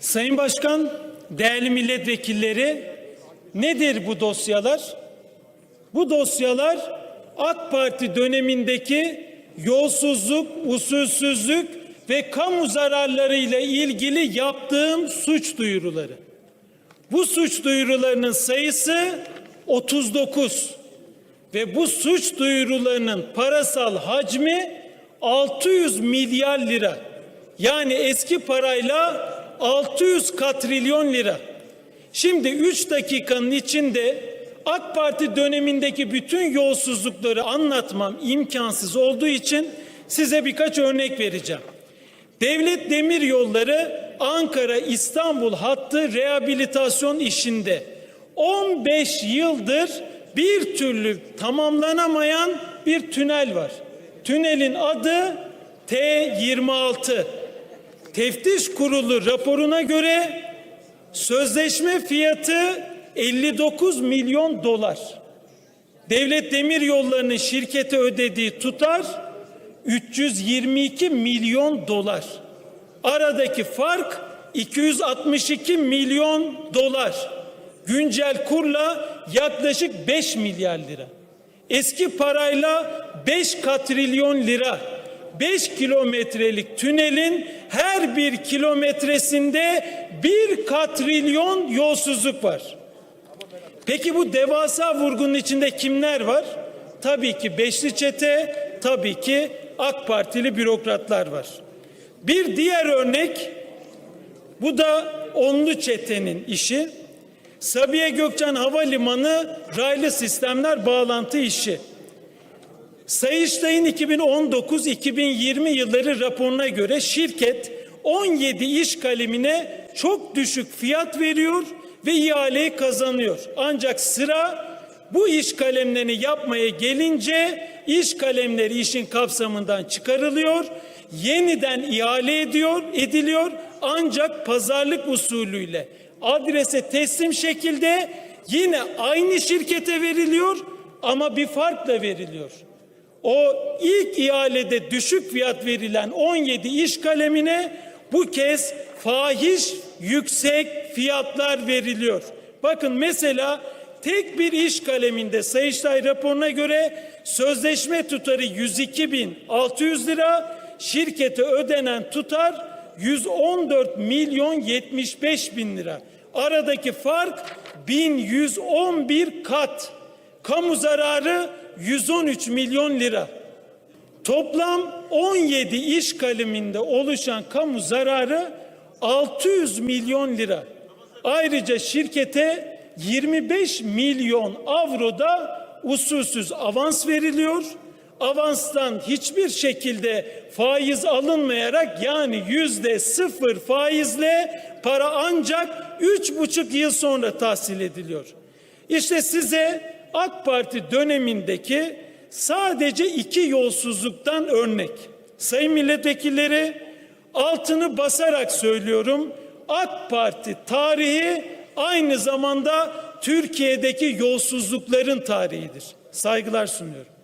Sayın Başkan, değerli milletvekilleri, nedir bu dosyalar? Bu dosyalar AK Parti dönemindeki yolsuzluk, usulsüzlük ve kamu zararları ile ilgili yaptığım suç duyuruları. Bu suç duyurularının sayısı 39 ve bu suç duyurularının parasal hacmi 600 milyar lira. Yani eski parayla 600 katrilyon lira. Şimdi 3 dakikanın içinde AK Parti dönemindeki bütün yolsuzlukları anlatmam imkansız olduğu için size birkaç örnek vereceğim. Devlet Demir Yolları Ankara İstanbul hattı rehabilitasyon işinde 15 yıldır bir türlü tamamlanamayan bir tünel var. Tünelin adı T26. Teftiş Kurulu raporuna göre sözleşme fiyatı 59 milyon dolar. Devlet Demir Yolları'nın şirkete ödediği tutar 322 milyon dolar. Aradaki fark 262 milyon dolar. Güncel kurla yaklaşık 5 milyar lira. Eski parayla 5 katrilyon lira. 5 kilometrelik tünelin her bir kilometresinde bir katrilyon yolsuzluk var. Peki bu devasa vurgunun içinde kimler var? Tabii ki Beşli Çete, tabii ki AK Partili bürokratlar var. Bir diğer örnek, bu da Onlu Çete'nin işi. Sabiha Gökçen Havalimanı raylı sistemler bağlantı işi. Sayıştay'ın 2019-2020 yılları raporuna göre şirket 17 iş kalemine çok düşük fiyat veriyor ve ihaleyi kazanıyor. Ancak sıra bu iş kalemlerini yapmaya gelince iş kalemleri işin kapsamından çıkarılıyor, yeniden ihale ediyor, ediliyor ancak pazarlık usulüyle adrese teslim şekilde yine aynı şirkete veriliyor ama bir farkla veriliyor. O ilk ihalede düşük fiyat verilen 17 iş kalemine bu kez fahiş yüksek fiyatlar veriliyor. Bakın mesela tek bir iş kaleminde Sayıştay raporuna göre sözleşme tutarı 102.600 lira, şirkete ödenen tutar 114 milyon 75 bin lira. Aradaki fark 1111 kat. Kamu zararı 113 milyon lira. Toplam 17 iş kaleminde oluşan kamu zararı 600 milyon lira. Ayrıca şirkete 25 milyon avroda usulsüz avans veriliyor. Avanstan hiçbir şekilde faiz alınmayarak yani yüzde sıfır faizle para ancak üç buçuk yıl sonra tahsil ediliyor. İşte size AK Parti dönemindeki sadece iki yolsuzluktan örnek. Sayın milletvekilleri altını basarak söylüyorum. AK Parti tarihi aynı zamanda Türkiye'deki yolsuzlukların tarihidir. Saygılar sunuyorum.